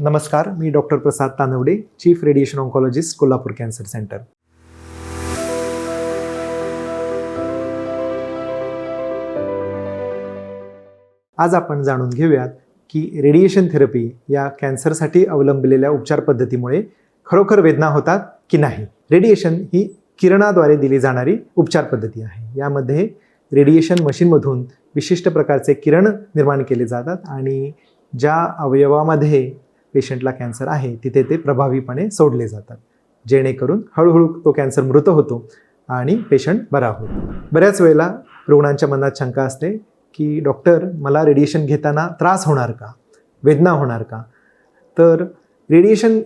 नमस्कार मी doctor Prasad Tanwade chief radiation oncologist Kolhapur cancer centre आज आपण जाणून घेऊयात की रेडिएशन थेरपी या कॅन्सरसाठी अवलंबलेल्या उपचार पद्धतीमुळे खरोखर वेदना होतात की नाही? रेडिएशन ही किरणाद्वारे दिली जाणारी उपचार पद्धती आहे. यामध्ये रेडिएशन मशीनमधून विशिष्ट प्रकारचे किरण निर्माण केले जातात आणि ज्या अवयवामध्ये पेशंटला कॅन्सर आहे तिथे ते प्रभावीपणे सोडले जातात. जेणेकरून हळूहळू तो कॅन्सर मृत होतो आणि पेशंट बरा होतो बऱ्याच वेळेला रुग्णांच्या मनात शंका असते की डॉक्टर मला रेडिएशन घेताना त्रास होणार का? वेदना होणार का? तर रेडिएशन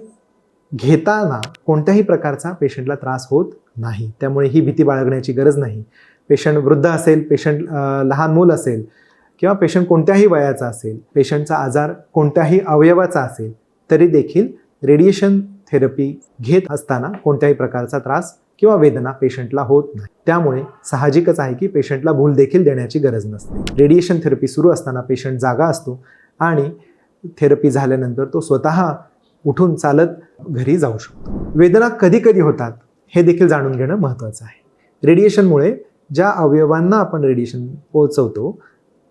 घेताना कोणत्याही प्रकारचा पेशंटला त्रास होत नाही. त्यामुळे ही भीती बाळगण्याची गरज नाही. पेशंट वृद्ध असेल पेशंट लहान मूल असेल किंवा पेशंट कोणत्याही वयाचा असेल पेशंटचा आजार कोणत्याही अवयवाचा असेल तरी देखील रेडिएशन थेरपी घेत असताना कोणत्याही प्रकारचा त्रास किंवा वेदना पेशंटला होत नाही. त्यामुळे साहजिकच आहे की पेशंटला भूल देखील देण्याची गरज नसते. रेडिएशन थेरपी सुरू असताना पेशंट जागा असतो आणि थेरपी झाल्यानंतर तो स्वतः उठून चालत घरी जाऊ शकतो. वेदना कधी कधी होतात हे देखील जाणून घेणं महत्त्वाचं आहे. रेडिएशनमुळे ज्या अवयवांना आपण रेडिएशन पोहोचवतो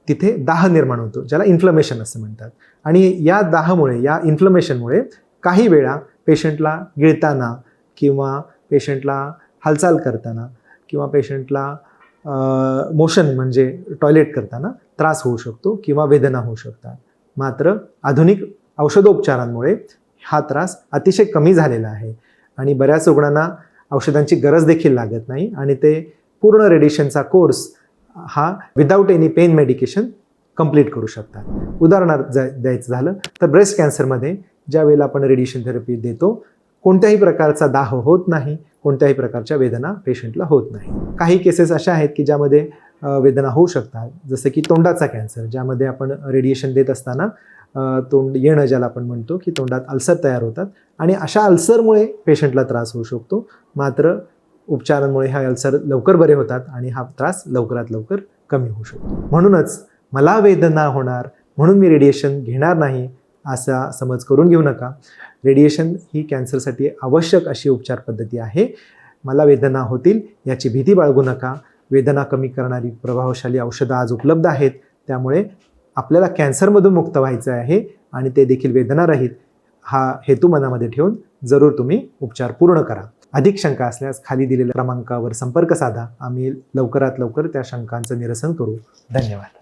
तिथे दाह निर्माण होतो ज्याला इन्फ्लमेशन असं म्हणतात. आणि या दाहामुळे या इन्फ्लमेशनमुळे काही वेळा पेशंटला गिळताना किंवा पेशंटला हालचाल करताना किंवा पेशंटला मोशन म्हणजे टॉयलेट करताना त्रास होऊ शकतो किंवा वेदना होऊ शकतात. मात्र आधुनिक औषधोपचारांमुळे हा त्रास अतिशय कमी झालेला आहे आणि बऱ्याच रुग्णांना औषधांची गरज देखील लागत नाही आणि ते पूर्ण रेडिएशनचा कोर्स हा without any pain medication complete करू शकतात. उदाहरणार्थ जा द्यायचं झालं तर ब्रेस्ट कॅन्सरमध्ये ज्या वेळेला आपण रेडिएशन थेरपी देतो कोणत्याही प्रकारचा दाह होत नाही कोणत्याही प्रकारच्या वेदना पेशंटला होत नाही. काही केसेस अशा आहेत की ज्यामध्ये वेदना होऊ शकतात. जसं की तोंडाचा कॅन्सर ज्यामध्ये आपण रेडिएशन देत असताना तोंड येणं ज्याला आपण म्हणतो की तोंडात अल्सर तयार होतात. आणि अशा अल्सरमुळे पेशंटला त्रास होऊ शकतो. मात्र उपचारांमुळे ह्या अल्सर लवकर बरे होतात आणि हा त्रास लवकरात लवकर कमी होऊ शकतो. म्हणूनच मला वेदना होणार म्हणून मी रेडिएशन घेणार नाही असा समज करून घेऊ नका. रेडिएशन ही कॅन्सरसाठी आवश्यक अशी उपचार पद्धती आहे. मला वेदना होतील याची भीती बाळगू नका. वेदना कमी करणारी प्रभावशाली औषधं आज उपलब्ध आहेत त्यामुळे आपल्याला कॅन्सरमधून मुक्त व्हायचं आहे आणि ते देखील वेदनारहित हा हेतू मनामध्ये ठेवून जरूर तुम्ही उपचार पूर्ण करा. अधिक शंका असल्यास खाली दिलेल्या क्रमांकावर संपर्क साधा. आम्ही लवकरात लवकर त्या शंकांचं निरसन करू. धन्यवाद.